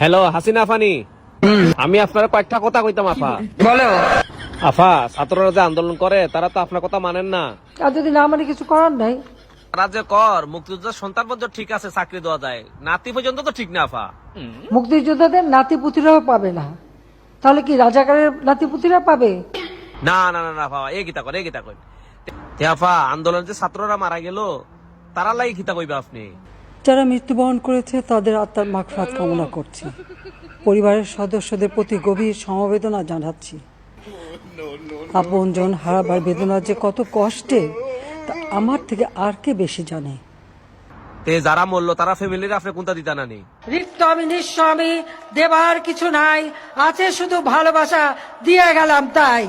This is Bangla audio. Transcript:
হ্যালো হাসিনা আফানি। আমি আপনার কয়েকটা কথা কইতাম আফা। বলো। আফা ছাত্ররা যে আন্দোলন করে তারা তো আপনার কথা মানেন না। আর যদি না মানে কিছু করার নাই? তারা যে কর মুক্তিযোদ্ধার সন্তান পর্যন্ত ঠিক আছে চাকরি দেওয়া যায়। নাতি পর্যন্ত তো ঠিক না আফা। মুক্তিযোদ্ধাদের নাতিপুতিরাও পাবে না। তাহলে কি রাজাকারের নাতিপুতিরা পাবে? না না না না আফা এ গীতা কর এ গীতা কর। আফা আন্দোলন যে ছাত্ররা মারা গেল তারা লাই গীতা কইবা আপনি। যারা মৃত্যুবরণ করেছে তাদের আত্মার মাগফিরাত কামনা করছি। পরিবারের সদস্যদের প্রতি গভীর সমবেদনা জানাচ্ছি। আপনজন হারাবার বেদনা যে কত কষ্টে তা আমার থেকে আর কে বেশি জানে? তে যারা মরলো তারা ফ্যামিলির আপনি কোনটা দিতা না নি? রিক্ত আমি নিঃস্ব আমি দেবার কিছু নাই আছে শুধু ভালোবাসা দিয়ে গেলাম তাই।